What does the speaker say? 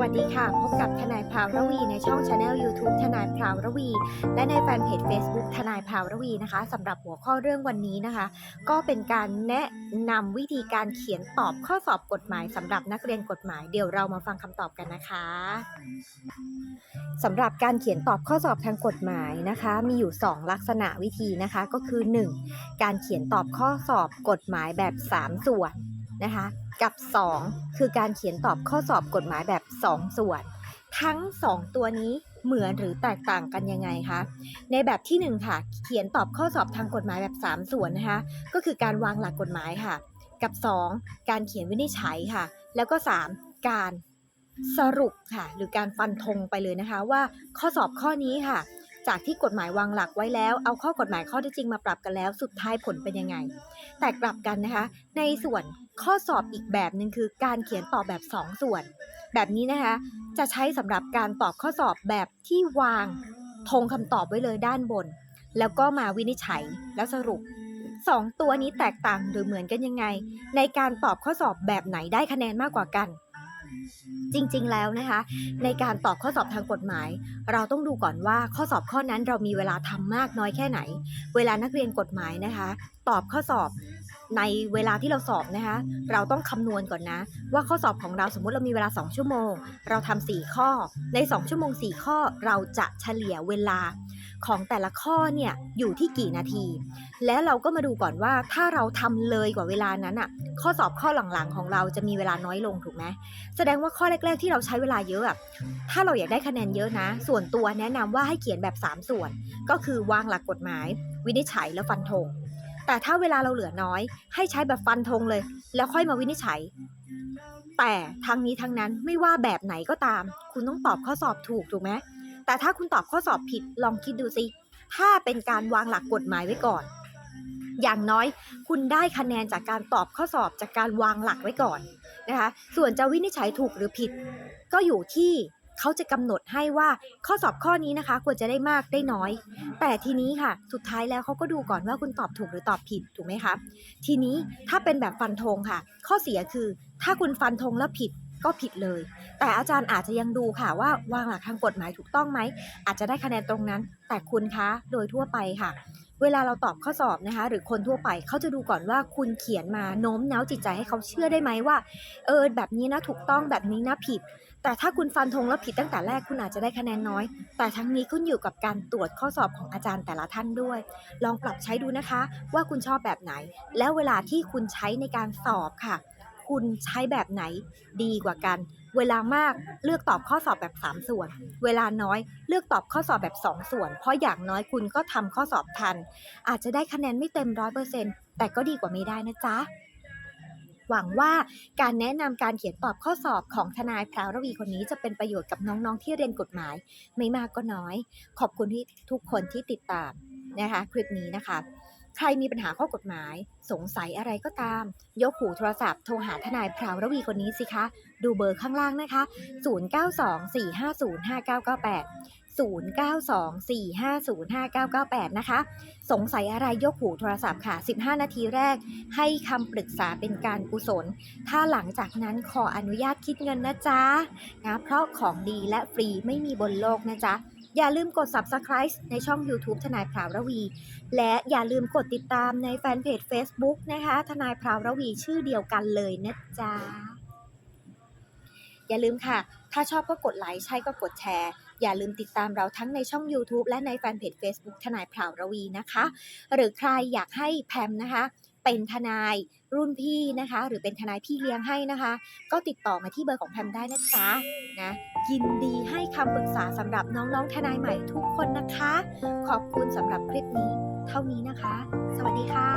วัสดีค่ะ พบกับทนายพราวระวีในช่องช anel YouTube ทนายพราวระวี และในแฟนเพจ Facebook ทนายพราวระวีนะคะสำหรับหัวข้อเรื่องวันนี้นะคะ ก็เป็นการแนะนำวิธีการเขียนตอบข้อสอบกฎหมายสำหรับนักเรียนกฎหมายเดี๋ยวเรามาฟังคำตอบกันนะคะสำหรับการเขียนตอบข้อสอบทางกฎหมายนะคะ มีอยู่ 2 ลักษณะวิธีนะคะก็คือ 1. การเขียนตอบข้อสอบกฎหมายแบบ 3 ส่วน นะคะ กับ 2 คือการเขียนตอบข้อสอบกฎหมายแบบ 2 ส่วน ทั้ง 2 ตัวนี้เหมือนหรือแตกต่างกันยังไงคะในแบบที่ 1 ค่ะ เขียนตอบข้อสอบทางกฎหมายแบบ 3 ส่วนนะคะก็คือการวางหลักกฎหมายค่ะ กับ 2 การเขียนวินิจฉัยค่ะ แล้วก็ 3 การสรุปค่ะ หรือการฟันธงไปเลยนะคะว่าข้อสอบข้อนี้ค่ะ จากที่กฎหมายวางหลักไว้แล้ว เอาข้อกฎหมายข้อที่จริงมาปรับกันแล้ว สุดท้ายผลเป็นยังไง แต่กลับกันนะคะ ในส่วนข้อสอบอีกแบบหนึ่งคือการเขียนตอบแบบ 2ส่วน แบบนี้นะคะ จะใช้สำหรับการตอบข้อสอบแบบที่วางธงคำตอบไว้เลยด้านบน แล้วก็มาวินิจฉัยแล้วสรุป2ตัวนี้แตกต่างหรือเหมือนกันยังไง ในการตอบข้อสอบแบบไหนได้คะแนนมากกว่ากัน จริงๆ แล้วนะคะ ในการตอบข้อสอบทางกฎหมาย เราต้องดูก่อนว่าข้อสอบข้อนั้นเรามีเวลาทำมากน้อยแค่ไหน เวลานักเรียนกฎหมายนะคะ ตอบข้อสอบในเวลาที่เราสอบนะคะ เราต้องคำนวณก่อนนะ ว่าข้อสอบของเราสมมุติเรามีเวลา 2 ชั่วโมง เราทำ4ข้อ ใน 2 ชั่วโมง 4 ข้อเราจะเฉลี่ยเวลา ของแต่ละข้อเนี่ยอยู่ที่กี่นาที และเราก็มาดูก่อนว่าถ้าเราทำเลยกว่าเวลานั้นอะข้อสอบข้อหลังๆของเราจะมีเวลาน้อยลงถูกไหมแสดงว่าข้อแรก ๆ ที่เราใช้เวลาเยอะอะถ้าเราอยากได้คะแนนเยอะนะ ส่วนตัวแนะนำว่าให้เขียนแบบ 3 ส่วน ก็คือวางหลักกฎหมาย วินิจฉัยและฟันธงแต่ถ้าเวลาเราเหลือน้อย ให้ใช้แบบฟันธงเลย แล้วค่อยมาวินิจฉัย แต่ทั้งนี้ทั้งนั้นไม่ว่าแบบไหนก็ตาม คุณต้องตอบข้อสอบถูกถูกไหม แต่ถ้าคุณตอบข้อสอบผิดลองคิดดูสิ ถ้าเป็นการวางหลักกฎหมายไว้ก่อน อย่างน้อยคุณได้คะแนนจากการตอบข้อสอบจากการวางหลักไว้ก่อนนะคะ ส่วนจะวินิจฉัยถูกหรือผิด ก็อยู่ที่เขาจะกำหนดให้ว่าข้อสอบข้อนี้นะคะ ควรจะได้มากได้น้อย แต่ทีนี้ค่ะ สุดท้ายแล้วเขาก็ดูก่อนว่าคุณตอบถูกหรือตอบผิดถูกไหมคะ ทีนี้ถ้าเป็นแบบฟันธงค่ะ ข้อเสียคือ ถ้าคุณฟันธงแล้วผิด ก็ผิดเลย แต่อาจารย์อาจจะยังดูค่ะว่าวางหลักทางกฎหมายถูกต้องไหม อาจจะได้คะแนนตรงนั้น แต่คุณคะโดยทั่วไปค่ะ เวลาเราตอบข้อสอบนะคะ หรือคนทั่วไปเขาจะดูก่อนว่าคุณเขียนมาโน้มน้าวจิตใจให้เขาเชื่อได้ไหมว่า เออแบบนี้นะถูกต้องแบบนี้นะผิดแต่ถ้าคุณฟันธงแล้วผิดตั้งแต่แรกคุณอาจจะได้คะแนนน้อย แต่ทั้งนี้ขึ้นอยู่กับการตรวจข้อสอบของอาจารย์แต่ละท่านด้วย ลองปรับใช้ดูนะคะ ว่าคุณชอบแบบไหน แล้วเวลาที่คุณใช้ในการสอบค่ะ คุณใช้แบบไหนดีกว่ากัน เวลามากเลือกตอบข้อสอบแบบ 3 ส่วน เวลาน้อยเลือกตอบข้อสอบแบบ 2 ส่วน เพราะอย่างน้อยคุณก็ทำข้อสอบทัน อาจจะได้คะแนนไม่เต็มร้อยเปอร์เซ็นต์แต่ก็ดีกว่าไม่ได้นะจ๊ะหวังว่าการแนะนำการเขียนตอบข้อสอบของทนายพราวรวีคนนี้จะเป็นประโยชน์กับน้องๆที่เรียนกฎหมาย ไม่มากก็น้อย ขอบคุณที่ทุกคนที่ติดตามนะคะ คลิปนี้นะคะ ใครมีปัญหาข้อกฎหมาย สงสัยอะไรก็ตาม ยกหูโทรศัพท์โทรหาทนายพราวระวีคนนี้สิคะ ดูเบอร์ข้างล่างนะคะ 0924505998 0924505998 นะคะ สงสัยอะไรยกหูโทรศัพท์ค่ะ 15 นาทีแรก ให้คำปรึกษาเป็นการกุศล ถ้าหลังจากนั้นขออนุญาตคิดเงินนะจ๊ะนะเพราะของดีและฟรีไม่มีบนโลกนะจ๊ะ อย่าลืมกด subscribe ในช่อง YouTube ทนายพราวระวี และอย่าลืมกดติดตามในแฟนเพจ Facebook นะคะ ทนายพราวระวีชื่อเดียวกันเลยนะจ๊ะ อย่าลืมค่ะ ถ้าชอบก็กดไลค์ ใช่ก็กดแชร์ อย่าลืมติดตามเราทั้งในช่อง YouTube และในแฟนเพจ Facebook ทนายพราวระวีนะคะ หรือใครอยากให้แพมนะคะ เป็นทนายรุ่นพี่นะคะ หรือเป็นทนายพี่เลี้ยงให้นะคะ ก็ติดต่อมาที่เบอร์ของแพมได้นะจ๊ะนะยินดีให้คำปรึกษาสำหรับน้องๆทนายใหม่ทุกคนนะคะ ขอบคุณสำหรับคลิปนี้ เท่านี้นะคะ สวัสดีค่ะ